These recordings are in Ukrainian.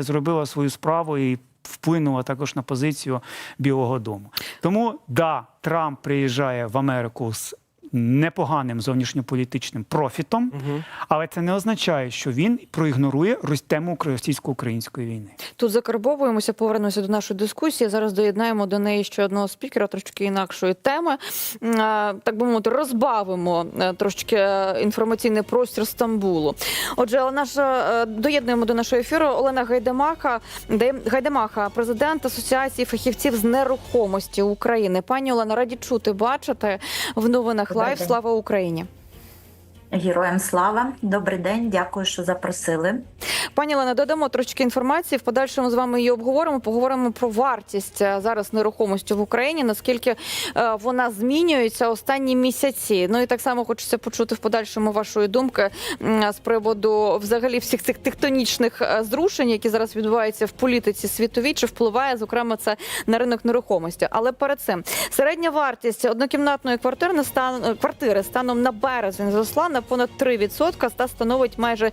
зробила свою справу і вплинула також на позицію Білого Дому. Тому да, Трамп приїжджає в Америку з непоганим зовнішньополітичним профітом, але це не означає, що він проігнорує тему російсько-української війни. Тут закарбовуємося, повернемося до нашої дискусії. Зараз доєднаємо до неї ще одного спікера, трошки інакшої теми. Так би мовити, розбавимо е, трошки е, інформаційний простір Стамбулу. Отже, наша е, доєднуємо до нашого ефіру Олена Гайдамака, де- Гайдамаха, президент Асоціації фахівців з нерухомості України. Пані Олена, раді чути, бачите в новинах День. Слава Україні. Героям слава, добрий день, дякую, що запросили. Пані Олена, додамо трошки інформації. В подальшому з вами її обговоримо. Поговоримо про вартість е, зараз нерухомості в Україні. Наскільки е, вона змінюється останні місяці? Ну і так само хочеться почути в подальшому вашої думки з приводу взагалі всіх цих тектонічних е, зрушень, які зараз відбуваються в політиці світовій, чи впливає зокрема це на ринок нерухомості. Але перед цим середня вартість однокімнатної квартири стан квартири станом на березень зросла на понад 3% та становить майже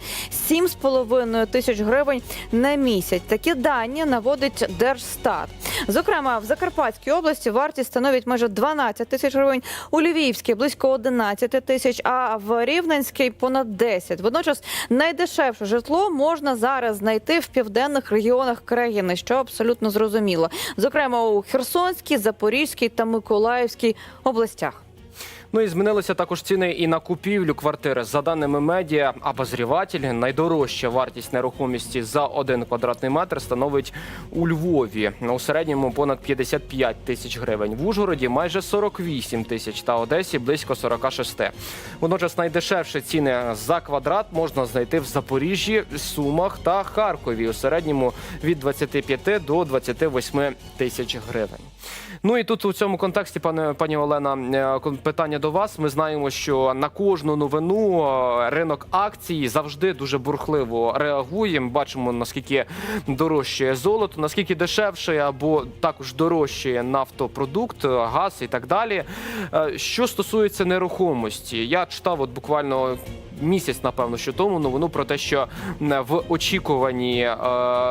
7,5 тисяч гривень на місяць. Такі дані наводить Держстат. Зокрема, в Закарпатській області вартість становить майже 12 тисяч гривень, у Львівській близько 11 тисяч, а в Рівненській понад 10. Водночас найдешевше житло можна зараз знайти в південних регіонах країни, що абсолютно зрозуміло. Зокрема, у Херсонській, Запорізькій та Миколаївській областях. Ну і змінилися також ціни і на купівлю квартири. За даними медіа, обозрівателі, найдорожча вартість нерухомості за один квадратний метр становить у Львові у середньому понад 55 тисяч гривень. В Ужгороді майже 48 тисяч та Одесі близько 46. Водночас найдешевші ціни за квадрат можна знайти в Запоріжжі, Сумах та Харкові у середньому від 25 до 28 тисяч гривень. Ну і тут у цьому контексті, пане пані Олена, е, питання до вас. Ми знаємо, що на кожну новину е, ринок акцій завжди дуже бурхливо реагує. Ми бачимо наскільки дорожчає золото, наскільки дешевше або також дорожчає нафтопродукт, е, газ і так далі. Що стосується нерухомості, я читав от буквально. Місяць, напевно, що тому новину про те, що в очікуванні е,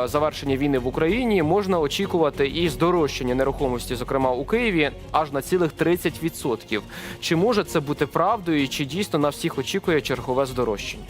завершення війни в Україні можна очікувати і здорожчання нерухомості, зокрема у Києві, аж на цілих 30%. Чи може це бути правдою, чи дійсно на всіх очікує чергове здорожчання?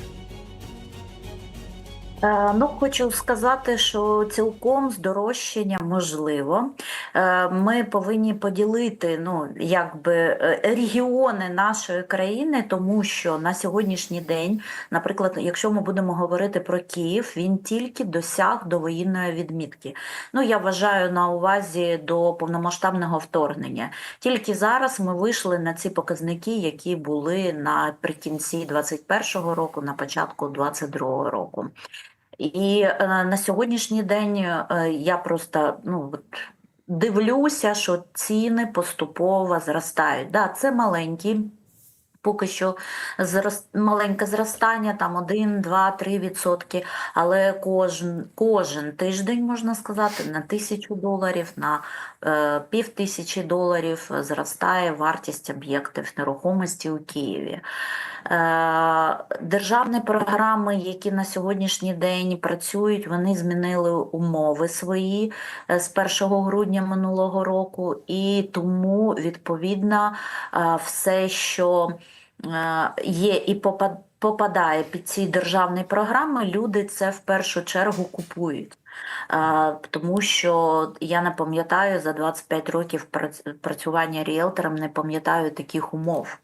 Е, Ну, хочу сказати, що цілком здорожчання можливо. Е, Ми повинні поділити ну, якби, е, регіони нашої країни, тому що на сьогоднішній день, наприклад, якщо ми будемо говорити про Київ, він тільки досяг довоєнної відмітки. Ну, я вважаю на увазі до повномасштабного вторгнення. Тільки зараз ми вийшли на ці показники, які були наприкінці 21-го року, на початку 22-го року. І е, на сьогоднішній день е, я просто ну, от, дивлюся, що ціни поступово зростають. Да, це маленькі. Поки що зрос- маленьке зростання, там 1, 2, 3 відсотки, але кожен, кожен тиждень, можна сказати, на тисячу доларів, на е, пів тисячі доларів зростає вартість об'єктів нерухомості у Києві. Е, Державні програми, які на сьогоднішній день працюють, вони змінили умови свої е, з 1 грудня минулого року, і тому відповідно е, все, що є і попадає під ці державні програми, люди це в першу чергу купують. Тому що я не пам'ятаю за 25 років прац- працювання ріелтором, не пам'ятаю таких умов.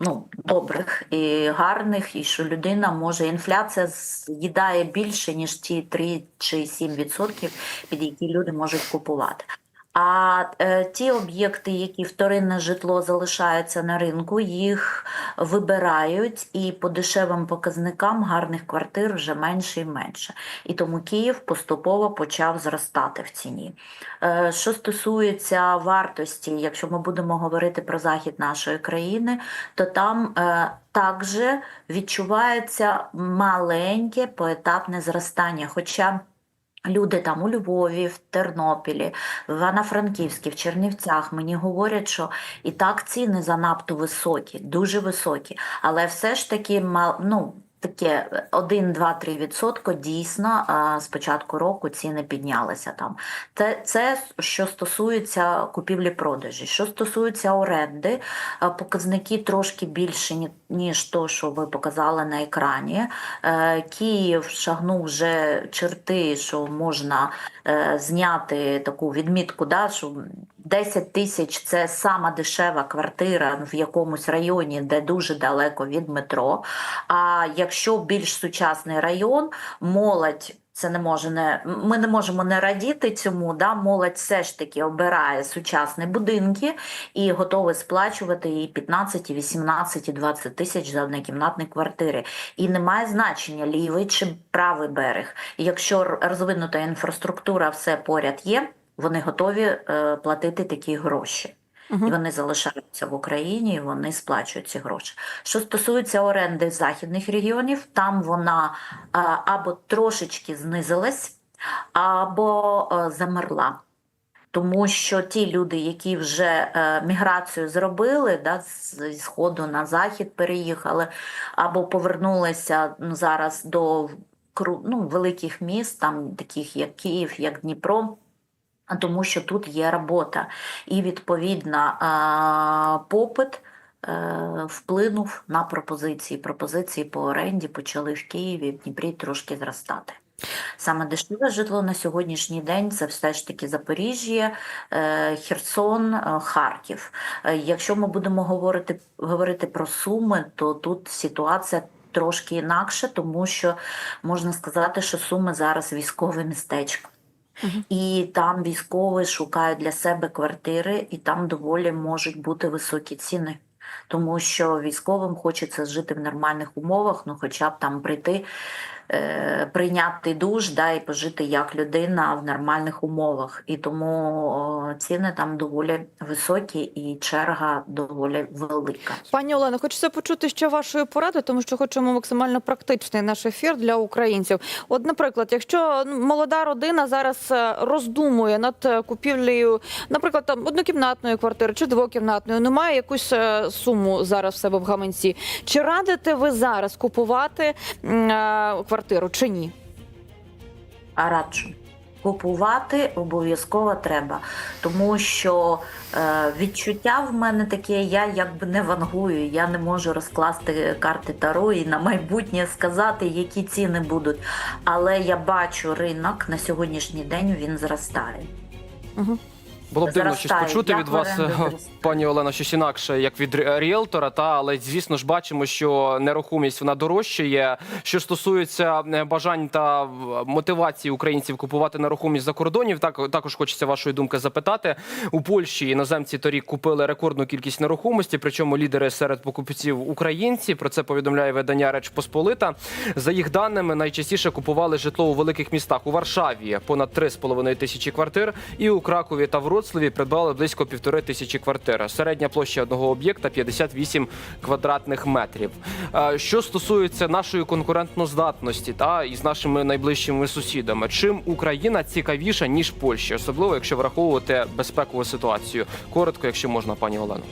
Ну, добрих і гарних, і що людина може інфляція з'їдає більше, ніж ті 3 чи 7 відсотків, під які люди можуть купувати. А е, ті об'єкти, які вторинне житло залишаються на ринку, їх вибирають, і по дешевим показникам гарних квартир вже менше і менше. І тому Київ поступово почав зростати в ціні. Е, Що стосується вартості, якщо ми будемо говорити про захід нашої країни, то там е, також відчувається маленьке поетапне зростання. Хоча Люди там у Львові, в Тернопілі, в Івано-Франківській, в Чернівцях мені говорять, що і так ціни занадто високі, дуже високі. Але все ж таки, ну, таке 1, 2, 3 відсотко дійсно з початку року ціни піднялися там. Це, це що стосується купівлі-продажі. Що стосується оренди, показники трошки більше, ніж то, що ви показали на екрані. Е, Київ шагнув вже черти, що можна е, зняти таку відмітку, да, що 10 тисяч це сама дешева квартира в якомусь районі, де дуже далеко від метро. А якщо більш сучасний район, молодь. Це не може не ми не можемо не радіти цьому. Да? Молодь все ж таки обирає сучасні будинки і готові сплачувати і 15, і 18, і 20 тисяч за однокімнатні квартири. І немає значення лівий чи правий берег. Якщо розвинута інфраструктура, все поряд є, вони готові е, платити такі гроші. І вони залишаються в Україні, і вони сплачують ці гроші. Що стосується оренди західних регіонів, там вона а, або трошечки знизилась, або е, замерла. Тому що ті люди, які вже е, міграцію зробили, да, з сходу на захід переїхали, або повернулися ну, зараз до ну, великих міст, там таких як Київ, як Дніпро. Тому що тут є робота, і відповідно попит е, вплинув на пропозиції. Пропозиції по оренді почали в Києві, в Дніпрі трошки зростати. Саме дешеве житло на сьогоднішній день це все ж таки Запоріжжя, е, Херсон, е, Харків. Якщо ми будемо говорити, говорити про суми, то тут ситуація трошки інакша, тому що можна сказати, що суми зараз військове містечко. І там військові шукають для себе квартири, і там доволі можуть бути високі ціни. Тому що військовим хочеться жити в нормальних умовах, ну хоча б там прийти, е, прийняти душ да, і пожити як людина в нормальних умовах. І тому ціни там доволі високі і черга доволі велика. Пані Олено, хочеться почути ще вашої поради, тому що хочемо максимально практичний наш ефір для українців. От, наприклад, якщо ну, молода родина зараз е, роздумує над е, купівлею, наприклад, там однокімнатної квартири чи двокімнатної, ну має якусь е, суму зараз в себе в гаманці. Чи радите ви зараз купувати е, квартиру чи ні? А раджу. Купувати обов'язково треба, тому що е, відчуття в мене таке, я якби не вангую, я не можу розкласти карти Таро і на майбутнє сказати, які ціни будуть. Але я бачу ринок на сьогоднішній день він зростає. Угу. Було б дивно щось почути Як від вас, зростає? пані Олено, щось інакше, як від ре- ріелтора. Та але звісно ж бачимо, що нерухомість вона дорожчає. Що стосується е, бажань та е, мотивації українців купувати нерухомість за кордонів, так також хочеться вашої думки запитати. У Польщі іноземці торік купили рекордну кількість нерухомості, причому лідери серед покупців українці. Про це повідомляє видання Реч Посполита. За їх даними, найчастіше купували житло у великих містах у Варшаві понад 3,5 тисячі квартир, і у Кракові та в Вроцлаві придбали близько півтори тисячі квартир. Середня площа одного об'єкта 58 квадратних метрів. Е, Що стосується нашої конкурентноздатності та із нашими найближчими сусідами, чим Україна цікавіша ніж Польща, особливо якщо враховувати безпекову ситуацію. Коротко, якщо можна, пані Олено.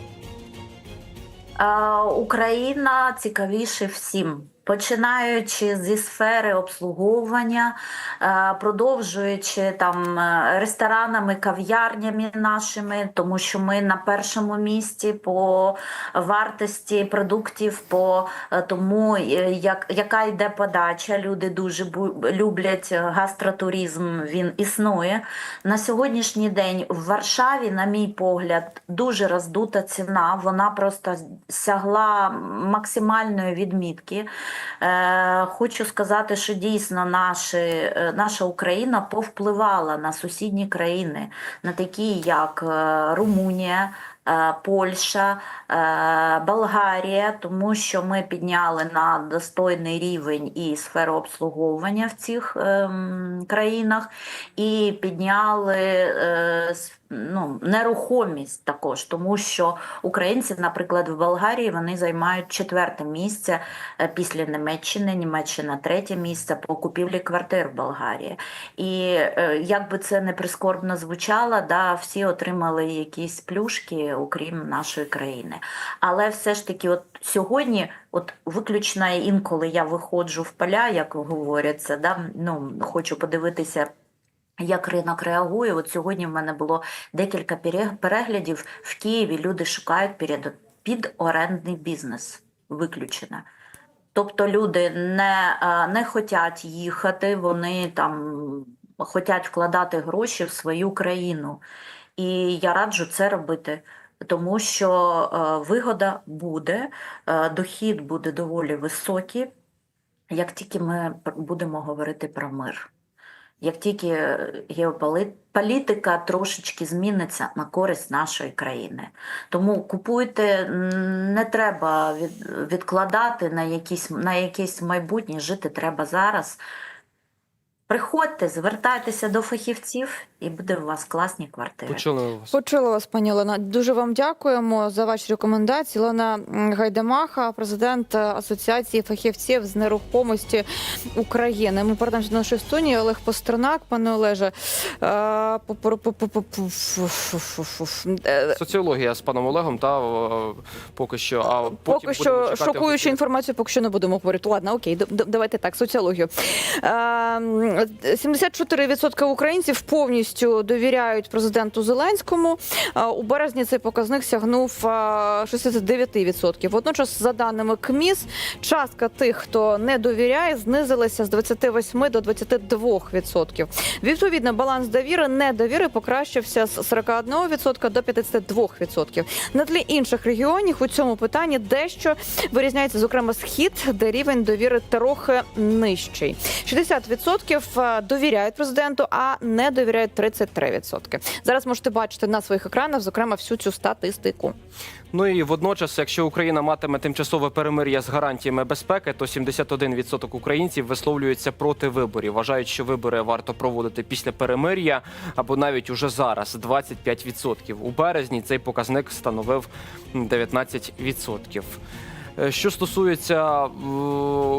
Е, Україна цікавіше всім. Починаючи зі сфери обслуговування, е, продовжуючи там е, ресторанами, кав'ярнями нашими, тому що ми на першому місці по вартості продуктів, по е, тому, як, яка йде подача. Люди дуже люблять гастротуризм, він існує. На сьогоднішній день в Варшаві, на мій погляд, дуже роздута ціна. Вона просто сягла максимальної відмітки. Е, хочу сказати, що дійсно наші, е, наша Україна повпливала на сусідні країни, на такі як е, Румунія. Польща, Болгарія, тому що ми підняли на достойний рівень і сферу обслуговування в цих ем, країнах, і підняли ну, нерухомість також, тому що українці, наприклад, в Болгарії вони займають четверте місце е, після Німеччини, Німеччина третє місце по купівлі квартир в Болгарії. І е, як би це не прискорбно звучало, да, всі отримали якісь плюшки, окрім нашої країни. Але все ж таки, от сьогодні, от виключно інколи я виходжу в поля, як говориться, да, ну, хочу подивитися. Як ринок реагує? От сьогодні в мене було декілька переглядів в Києві. Люди шукають перед під орендний бізнес. Виключено. Тобто люди не, не хочуть їхати, вони там хочуть вкладати гроші в свою країну. І я раджу це робити, тому що вигода буде, дохід буде доволі високий, як тільки ми будемо говорити про мир. Як тільки геополітика трошечки зміниться на користь нашої країни. Тому купуйте, не треба від, відкладати на якісь, на якесь майбутнє, жити треба зараз. Приходьте, звертайтеся до фахівців, і буде у вас класні квартири. Почули вас. Почула вас, пані Олена. Дуже вам дякуємо за ваші рекомендації. Олена м, Гайдамаха, президент е, Асоціації фахівців з нерухомості України. Ми повернемося до нашої студії. Олег Постернак, пане Олеже. е, е, Соціологія з паном Олегом та е, поки що. А потім Поки будемо що шокуючу інформацію, поки що не будемо говорити. Ладно, окей, давайте так. Соціологію. Ем, 74% українців повністю довіряють президенту Зеленському. Е, У березні цей показник сягнув е, 69%. Водночас, за даними КМІС, частка тих, хто не довіряє, знизилася з 28 до 22%. Відповідно, баланс довіри недовіри покращився з 41% до 52%. На тлі інших регіонів у цьому питанні дещо вирізняється, зокрема, схід, де рівень довіри трохи нижчий. 60% довіряють президенту, а не довіряють 33%. Зараз можете бачити на своїх екранах, зокрема, всю цю статистику. Ну і водночас, якщо Україна матиме тимчасове перемир'я з гарантіями безпеки, то 71% українців висловлюються проти виборів. Вважають, що вибори варто проводити після перемир'я або навіть уже зараз 25%. У березні цей показник становив 19%. Е, Що стосується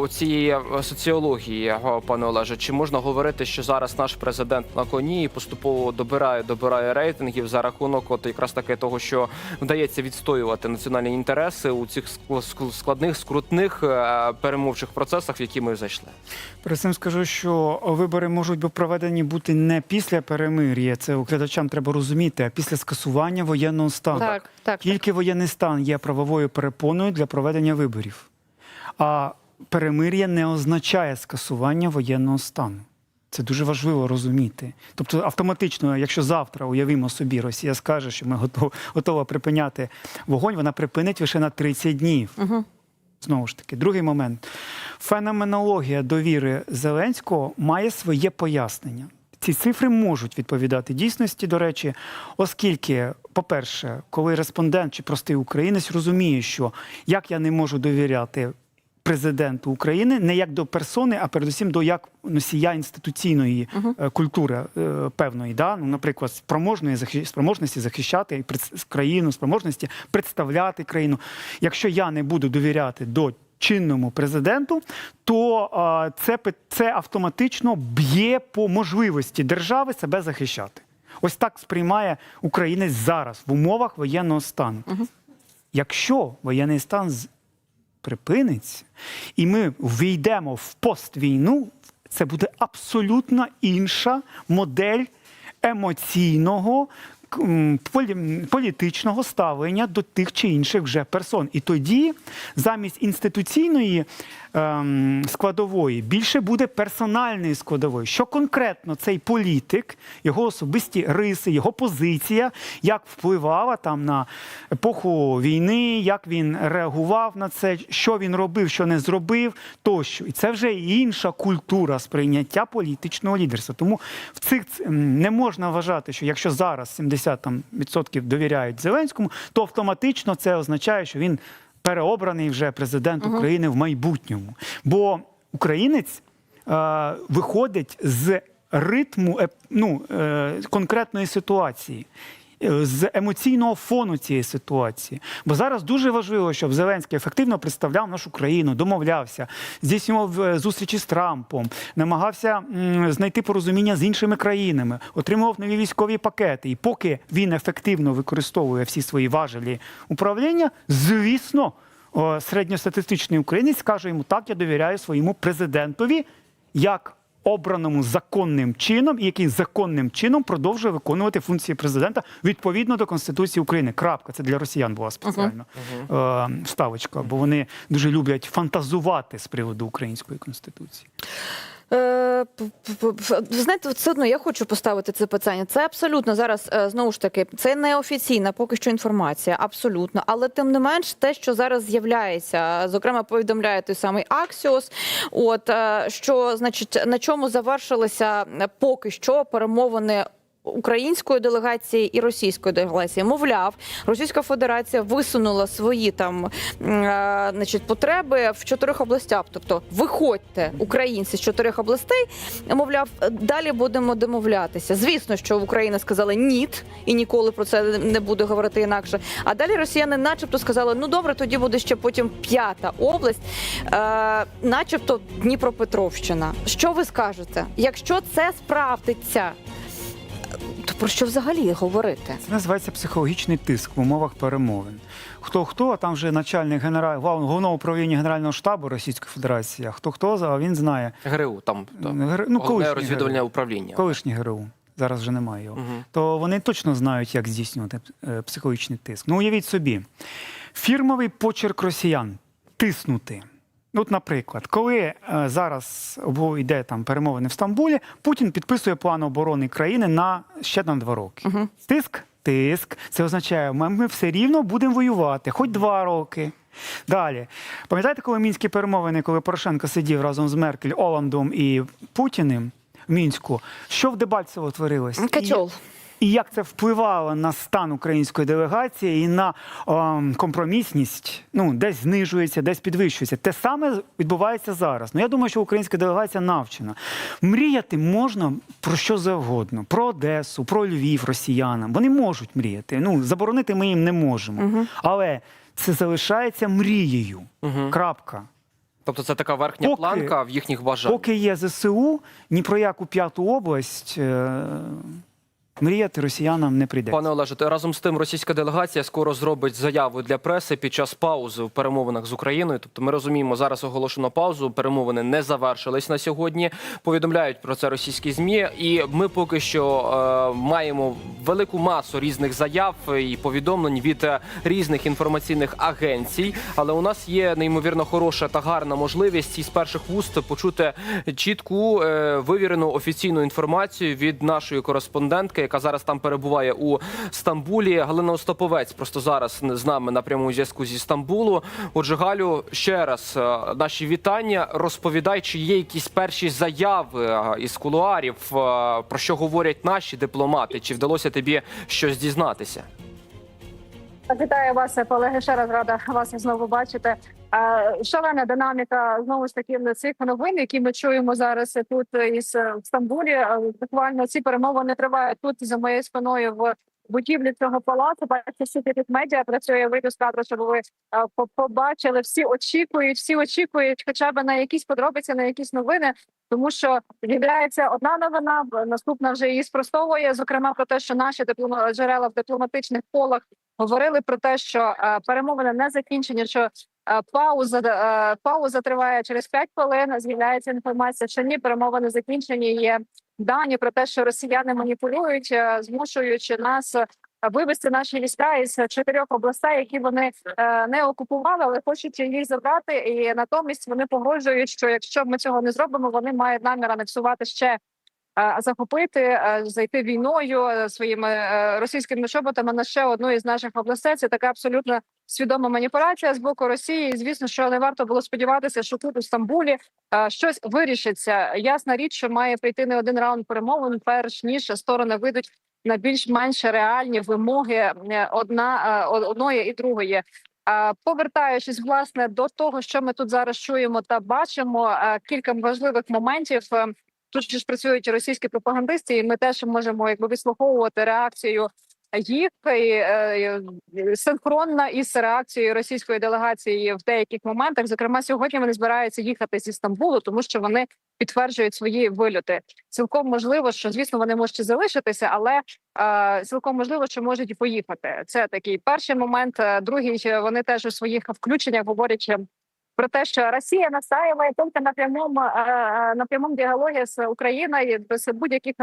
цієї соціології, пане Олеже, чи можна говорити, що зараз наш президент на коні поступово добирає, добирає рейтингів за рахунок, от якраз таки того, що вдається відстоювати національні інтереси у цих ск- ск- складних, скрутних е, перемовчих процесах, в які ми зайшли? Перед цим скажу, що вибори можуть бути проведені бути не після перемир'я. Це глядачам треба розуміти, а після скасування воєнного стану. Так, так. Тільки воєнний стан є правовою перепоною для проведення виборів. А перемир'я не означає скасування воєнного стану. Це дуже важливо розуміти. Тобто, автоматично, якщо завтра уявимо собі, Росія скаже, що ми готова припиняти вогонь, вона припинить лише на 30 днів. Угу. Знову ж таки, другий момент. Феноменологія довіри Зеленського має своє пояснення. Ці цифри можуть відповідати дійсності, до речі, оскільки, по-перше, коли респондент чи простий українець розуміє, що як я не можу довіряти президенту України не як до персони, а передусім до як носія інституційної е, культури е, певної, да? ну, наприклад, спроможної спроможності захищати країну, спроможності представляти країну. Якщо я не буду довіряти до чинному президенту, то це, це автоматично б'є по можливості держави себе захищати. Ось так сприймає українець зараз в умовах воєнного стану. Якщо воєнний стан припиниться, і ми війдемо в поствійну, це буде абсолютно інша модель емоційного. Політичного ставлення до тих чи інших вже персон. І тоді замість інституційної ем, складової більше буде персональної складової. Що конкретно цей політик, його особисті риси, його позиція, як впливала там на епоху війни, як він реагував на це, що він робив, що не зробив, тощо. І це вже інша культура сприйняття політичного лідерства. Тому в цих не можна вважати, що якщо зараз 70 там, відсотків довіряють Зеленському, то автоматично це означає, що він переобраний вже президент України в майбутньому. Бо українець е, виходить з ритму е, ну, е, конкретної ситуації. Е, з емоційного фону цієї ситуації. Бо зараз дуже важливо, щоб Зеленський ефективно представляв нашу країну, домовлявся, здійснював е, зустрічі з Трампом, намагався знайти порозуміння з іншими країнами, отримував нові військові пакети. І поки він ефективно використовує всі свої важелі управління, звісно, середньостатистичний українець каже йому: так, я довіряю своєму президентові як обраному законним чином, і який законним чином продовжує виконувати функції президента відповідно до Конституції України. Крапка. Це для росіян була спеціально е, вставочка, бо вони дуже люблять фантазувати з приводу української конституції. Е, Ви знаєте, все одно я хочу поставити це питання. Це абсолютно зараз е, знову ж таки, це неофіційна поки що інформація, абсолютно. Але тим не менш, те, що зараз з'являється, зокрема, повідомляє той самий Аксіос. От е, що значить на чому завершилися поки що перемовини. Української делегації і російської делегації, мовляв, Російська Федерація висунула свої там е, значить, потреби в чотирьох областях. Тобто, виходьте, українці з чотирьох областей, мовляв, далі будемо домовлятися. Звісно, що Україна сказала ніт і ніколи про це не буде говорити інакше. А далі росіяни, начебто, сказали: ну добре, тоді буде ще потім п'ята область, е, начебто Дніпропетровщина. Що ви скажете? Якщо це справдиться, про що взагалі говорити? Це називається психологічний тиск в умовах перемовин. Хто хто, а там вже начальник генерал главного головного управління Генерального штабу Російської Федерації. А хто хто, а він знає. ГРУ там там, ну, головне колишній розвідувальне ГРУ. управління. Колишній ГРУ. Зараз вже немає його. Мгм. То вони точно знають, як здійснювати е, психологічний тиск. Ну, уявіть собі, фірмовий почерк росіян тиснути. Ну, От, наприклад, коли е, зараз йде там перемовини в Стамбулі, Путін підписує план оборони країни на ще на два роки. Тиск, тиск. Це означає, ми, ми все рівно будемо воювати, хоч два роки. Далі, пам'ятаєте, коли мінські перемовини, коли Порошенко сидів разом з Меркель, Оландом і Путіним в Мінську, що в Дебальцево творилось? Качол. І як це впливало на стан української делегації і на ем, компромісність, ну десь знижується, десь підвищується. Те саме відбувається зараз. Ну я думаю, що українська делегація навчена. Мріяти можна про що завгодно: про Одесу, про Львів росіянам. Вони можуть мріяти. Ну заборонити ми їм не можемо. Але це залишається мрією. Мгм. Крапка. Тобто це така верхня Поки- планка в їхніх бажаннях. Поки є ЗСУ, ні про яку п'яту область е- мріяти росіянам не прийде. Пане Олеже, разом з тим російська делегація скоро зробить заяву для преси під час паузи в перемовинах з Україною. Тобто, ми розуміємо, зараз оголошено паузу. Перемовини не завершились на сьогодні. Повідомляють про це російські змі, і ми поки що е, маємо велику масу різних заяв і повідомлень від е, різних інформаційних агенцій. Але у нас є неймовірно хороша та гарна можливість із перших вуст почути чітку е, вивірену офіційну інформацію від нашої кореспондентки, яка зараз там перебуває у Стамбулі. Галина Остаповець просто зараз з нами на прямому зв'язку зі Стамбулу. Отже, Галю, ще раз е, наші вітання. Розповідай, чи є якісь перші заяви е, із кулуарів, е, про що говорять наші дипломати, чи вдалося тобі щось дізнатися? Вітаю вас, колеги. Ще раз рада вас знову бачити. Шалена динаміка знову ж таки цих новин, які ми чуємо зараз тут із е, Стамбулі. Буквально ці перемовини тривають тут за моєю спиною в будівлі цього палацу. Бачите, всі тут медіа працює з кадру, щоб ви по- побачили. Всі очікують, всі очікують, хоча б на якісь подробиці, на якісь новини. Тому що з'являється одна новина, наступна вже її спростовує. Зокрема, про те, що наші диплома джерела в дипломатичних колах говорили про те, що е, перемовини не закінчені. Що е, пауза е, пауза триває через 5 хвилин. З'являється інформація, що ні, перемовини закінчені. Є дані про те, що росіяни маніпулюють, змушуючи нас. Вивести наші війська із чотирьох областей, які вони не окупували, але хочуть їх забрати. І натомість вони погрожують, що якщо ми цього не зробимо, вони мають намір анексувати ще захопити, зайти війною е, своїми е, російськими чоботами на ще одну із наших областей. Це така абсолютно свідома маніпуляція з боку Росії. І, звісно, що не варто було сподіватися, що тут у Стамбулі щось вирішиться. Ясна річ, що має прийти не один раунд перемовин, перш ніж сторони вийдуть на більш-менш реальні вимоги е, одна одної і другої. Повертаючись власне до того, що ми тут зараз чуємо та бачимо, кілька важливих моментів. Е, Тут ж працюють російські пропагандисти, і ми теж можемо якби вислуховувати реакцію їх і, е, синхронна із реакцією російської делегації в деяких моментах. Зокрема, сьогодні вони збираються їхати зі Стамбулу, тому що вони підтверджують свої вильоти. Цілком можливо, що звісно вони можуть залишитися, але е, цілком можливо, що можуть і поїхати. Це такий перший момент. Е, Другий е, вони теж у своїх включеннях говорять. Про те, що Росія настаиває тільки на прямому е, е, на прямому діалогі з Україною без будь-яких